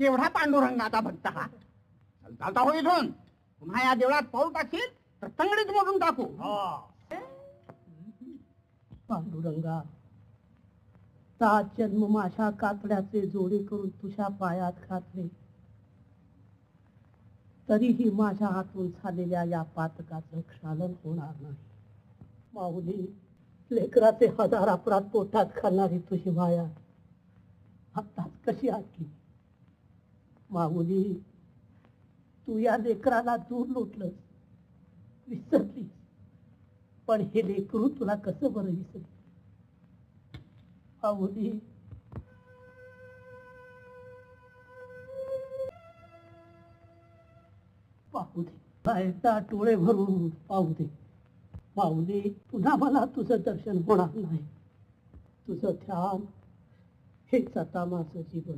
केवढा पांडुरंगाचा भक्त हा. चल, चालता हो इथून. पुन्हा या देवळात पाऊल टाकशील तर तंगडीच मोडून टाकू. पांडुरंगा ता जन्म माझ्या कातड्याचे जोडे करून तुझ्या पायात घातले. तरीही माझ्या हातून झालेल्या या पातकाचं क्षालन होणार नाही. माऊली लेकराचे हजार अपराध पोटात खाणारी तुझी माया आताच कशी आटली? माऊली तू या लेकराला दूर लुटलंस विसरलीस पण हे लेकरू तुला कसं बरं विसरेल माऊली पाहू दे बाहेरचा टोळे भरून पाहू दे माऊली पुन्हा मला तुझं दर्शन होणार नाही. तुझं ध्यान हेच आता माझं जीवन.